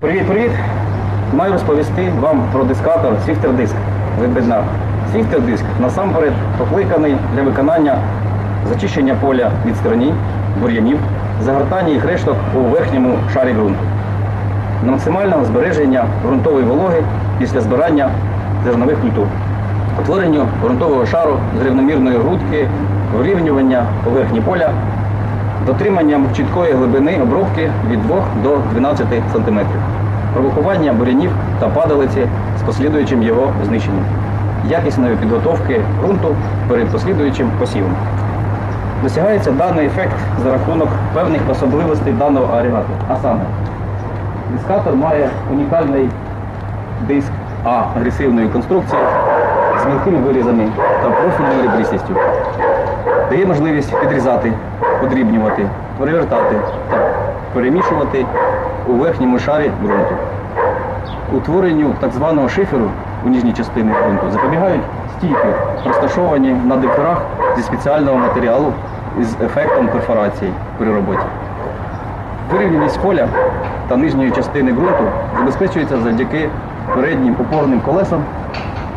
Привіт-привіт! Маю розповісти вам про дискатор Свіфтердиск від Беднар. Свіфтердиск насамперед покликаний для виконання зачищення поля від стороні, бур'янів, загортання їх решток у верхньому шарі ґрунту, на максимальне збереження ґрунтової вологи після збирання зернових культур, утворенню ґрунтового шару з рівномірної грудки, вирівнювання поверхні поля, дотриманням чіткої глибини обробки від 2 до 12 см, провокування бурянів та падалиці з послідуючим його знищенням, якісної підготовки ґрунту перед послідуючим посівом. Досягається даний ефект за рахунок певних особливостей даного агрегату. А саме, дискатор має унікальний диск А агресивної конструкції мілкими вирізами та профільною ребристістю дає можливість підрізати, подрібнювати, перевертати та перемішувати у верхньому шарі ґрунту. Утворенню так званого шиферу у ніжній частині ґрунту запобігають стійки, розташовані на диферах зі спеціального матеріалу із ефектом перфорації при роботі. Вирівняність поля та нижньої частини ґрунту забезпечується завдяки переднім опорним колесам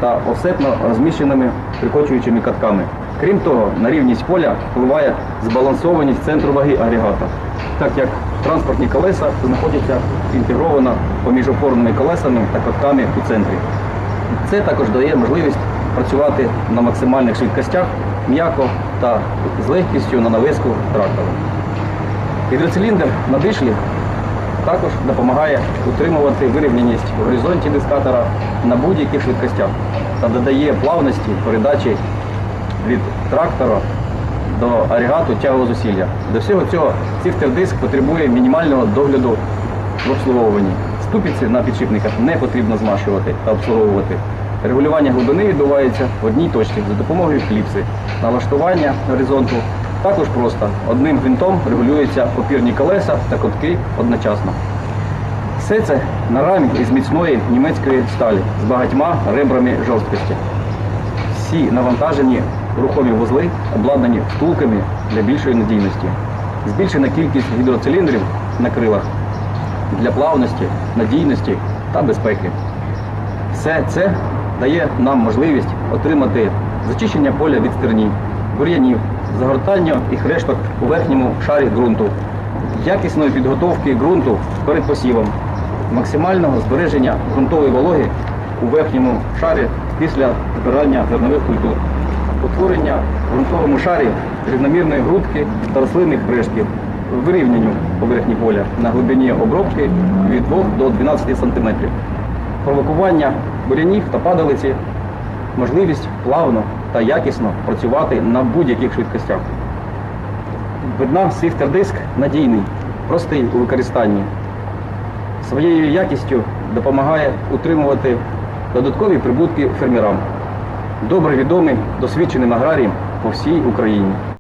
та офсетно розміщеними прикочуючими катками. Крім того, на рівність поля впливає збалансованість центру ваги агрегата, так як транспортні колеса знаходяться інтегровано поміж опорними колесами та катками у центрі. Це також дає можливість працювати на максимальних швидкостях м'яко та з легкістю на нависку трактора. Гідроциліндр на дишлі також допомагає утримувати вирівняність в горизонті дискатора на будь-яких швидкостях та додає плавності передачі від трактора до агрегату тяглозусилля. До всього цього цифтердиск потребує мінімального догляду в обслуговуванні. Ступиці на підшипниках не потрібно змащувати та обслуговувати. Регулювання глибини відбувається в одній точці за допомогою кліпси. Налаштування горизонту також просто. Одним гвинтом регулюються опірні колеса та котки одночасно. Все це на рамі із міцної німецької сталі з багатьма ребрами жорсткості. Всі навантажені рухомі вузли обладнані втулками для більшої надійності. Збільшена кількість гідроциліндрів на крилах для плавності, надійності та безпеки. Все це дає нам можливість отримати зачищення поля від стерні, бур'янів, загортання їх решток у верхньому шарі ґрунту, якісної підготовки ґрунту перед посівом, максимального збереження ґрунтової вологи у верхньому шарі після збирання зернових культур, утворення в ґрунтовому шарі рівномірної грудки та рослинних рештків, вирівнянню поверхні поля на глибині обробки від 2 до 12 см провокування бурянів та падалиці, можливість плавно та якісно працювати на будь-яких швидкостях. Видна свіфтердиск надійний, простий у використанні. Своєю якістю допомагає утримувати додаткові прибутки фермерам. Добре відомий досвідченим аграріям по всій Україні.